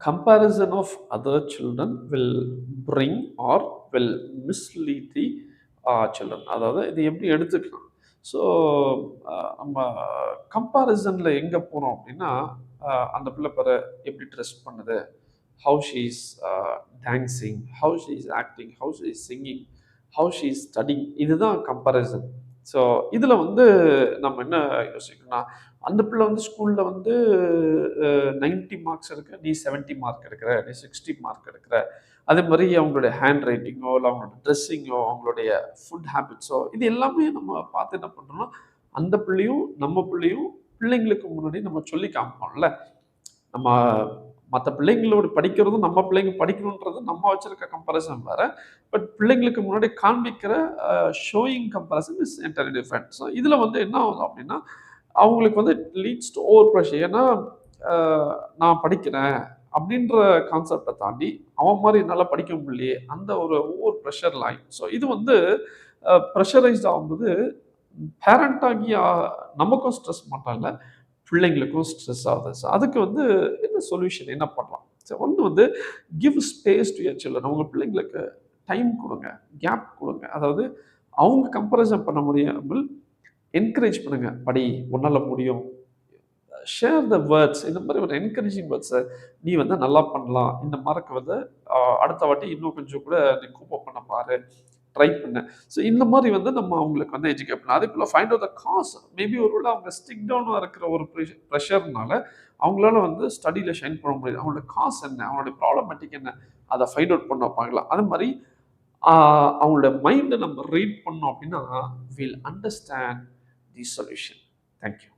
comparison of other children will bring or will mislead the uh, children. அதாவது இது எப்படி எடுத்துக்கலாம்? ஸோ uh, நம்ம கம்பாரிசனில் எங்கே போகிறோம் அப்படின்னா uh, அந்த பிள்ளை பிற எப்படி ட்ரெஸ் பண்ணுது? How she is dancing how she is acting how she is singing how she is studying இதுதான் கம்பாரிசன் ஸோ இதில் வந்து நம்ம என்ன யோசிக்கணும்னா அந்த பிள்ளை வந்து ஸ்கூலில் வந்து நைன்ட்டி மார்க்ஸ் எடுக்க நீ செவன்ட்டி மார்க் எடுக்கிற நீ சிக்ஸ்டி மார்க் எடுக்கிற. அதே மாதிரி அவங்களுடைய ஹேண்ட் ரைட்டிங்கோ இல்லை அவங்களோட ட்ரெஸ்ஸிங்கோ அவங்களுடைய ஃபுட் ஹேபிட்ஸோ இது எல்லாமே நம்ம பார்த்து என்ன பண்ணுறோம்னா அந்த பிள்ளையும் நம்ம பிள்ளையும் பிள்ளைங்களுக்கு முன்னாடி நம்ம சொல்லி காமிப்போம்ல. நம்ம மற்ற பிள்ளைங்களோட படிக்கிறதும் நம்ம பிள்ளைங்க படிக்கணுன்றது நம்ம வச்சிருக்க கம்பேரிசன் வேறு. பட் பிள்ளைங்களுக்கு முன்னாடி காண்பிக்கிற showing comparison is entirely different so இதில் வந்து என்ன ஆகும் அப்படின்னா அவங்களுக்கு வந்து லீட்ஸ் டு ஓவர் ப்ரெஷர் ஏன்னா நான் படிக்கிறேன் அப்படின்ற கான்செப்டை தாண்டி அவன் மாதிரி என்னால் படிக்க முடியலையே அந்த ஒரு ஓவர் ப்ரெஷர் லைன் ஸோ இது வந்து ப்ரெஷரைஸ்ட் ஆகும்போது பேரண்ட் நமக்கும் ஸ்ட்ரெஸ் மட்டும் இல்லை பிள்ளைங்களுக்கும் ஸ்ட்ரெஸ் ஆகுது. ஸோ அதுக்கு வந்து என்ன சொல்யூஷன் என்ன பண்ணலாம்? ஸோ ஒன்று வந்து give space to your children உங்கள் பிள்ளைங்களுக்கு டைம் கொடுங்க கேப் கொடுங்க. அதாவது அவங்க கம்பேரிசன் பண்ண முடியாமல் என்கரேஜ் பண்ணுங்க. படி உன்னால் முடியும். ஷேர் த வேர்ட்ஸ் இந்த மாதிரி ஒரு என்கரேஜிங் வேர்ட்ஸை நீ வந்து நல்லா பண்ணலாம். இந்த மார்க் வந்து அடுத்த வாட்டி இன்னும் கொஞ்சம் கூட நீ கூப்பப் பண்ண பாரு. ட்ரை பண்ணேன். ஸோ இந்த மாதிரி வந்து நம்ம அவங்களுக்கு வந்து எஜுகேட் பண்ணலாம். போல் find out the cause maybe ஒருவேளை அவங்க ஸ்டிக் டவுனாக இருக்கிற ஒரு ப்ரெஷர்னால அவங்களால வந்து ஸ்டடியில் ஷைன் பண்ண முடியாது. அவங்களோட காசு என்ன? அவங்களோட ப்ராப்ளமேட்டிக் என்ன? அதை ஃபைண்ட் அவுட் பண்ண பார்க்கலாம். அது மாதிரி அவங்களோட மைண்டை நம்ம ரீட் பண்ணோம் அப்படின்னா will understand the solution thank you